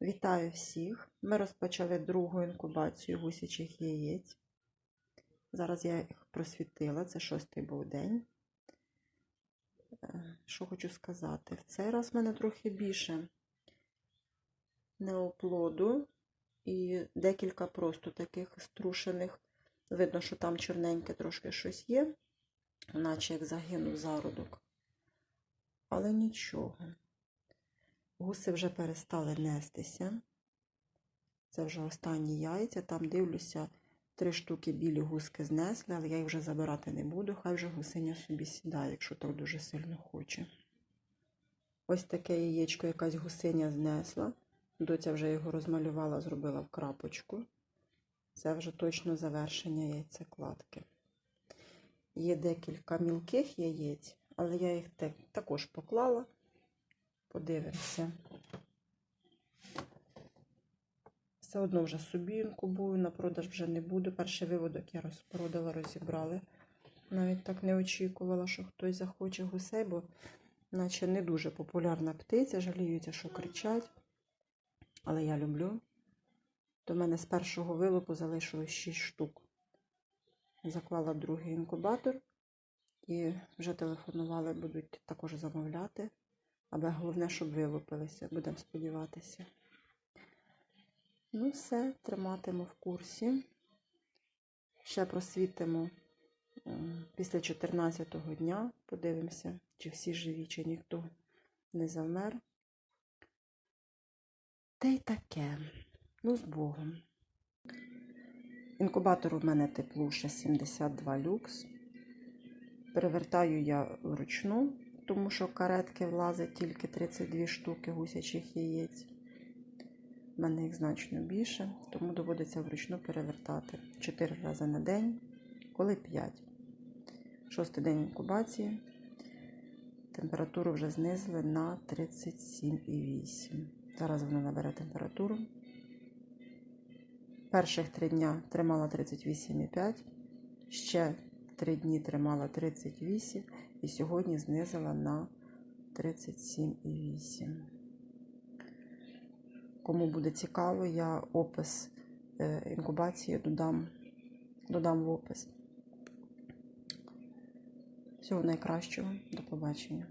Вітаю всіх! Ми розпочали другу інкубацію гусячих яєць. Зараз я їх просвітила, це шостий був день. Е, Що хочу сказати? В цей раз в мене трохи більше неоплоду і декілька просто таких струшених. Видно, що там чорненьке трошки щось є, наче як загинув зародок. Але нічого. Гуси вже перестали нестися. Це вже останні яйця. Там дивлюся, три штуки білі гуски знесли, але я їх вже забирати не буду. Хай вже гусиня собі сідає, якщо так дуже сильно хоче. Ось таке яєчко якась гусиня знесла. Доця вже його розмалювала, зробила в крапочку. Це вже точно завершення яйцекладки. Є декілька мілких яєць, але я їх також поклала. Подивимося. Все одно вже собі інкубую, на продаж вже не буду. Перший виводок я розпродала, розібрали. Навіть так не очікувала, що хтось захоче гусей, бо наче не дуже популярна птиця, жаліються, що кричать. Але я люблю. До мене з першого вилупу залишилось 6 штук. Заклала другий інкубатор і вже телефонували, будуть також замовляти. Але головне, щоб вилупилися, будемо сподіватися. Ну, все, триматиму в курсі. Ще просвітимо після 14-го дня. Подивимося, чи всі живі, чи ніхто не завмер. Та й таке. Ну, з Богом. Інкубатор у мене теплуша 72 люкс. Перевертаю я вручну тому що каретки влазить тільки 32 штуки гусячих яєць. У мене їх значно більше, тому доводиться вручну перевертати 4 рази на день, коли 5. Шостий день інкубації. Температуру вже знизили на 37,8. Зараз вона набере температуру. Перших 3 дня тримала 38,5. Ще 3 дні тримала 38 і сьогодні знизила на 37,8. Кому буде цікаво, я опис е, інкубації додам, додам в опис. Всього найкращого, до побачення.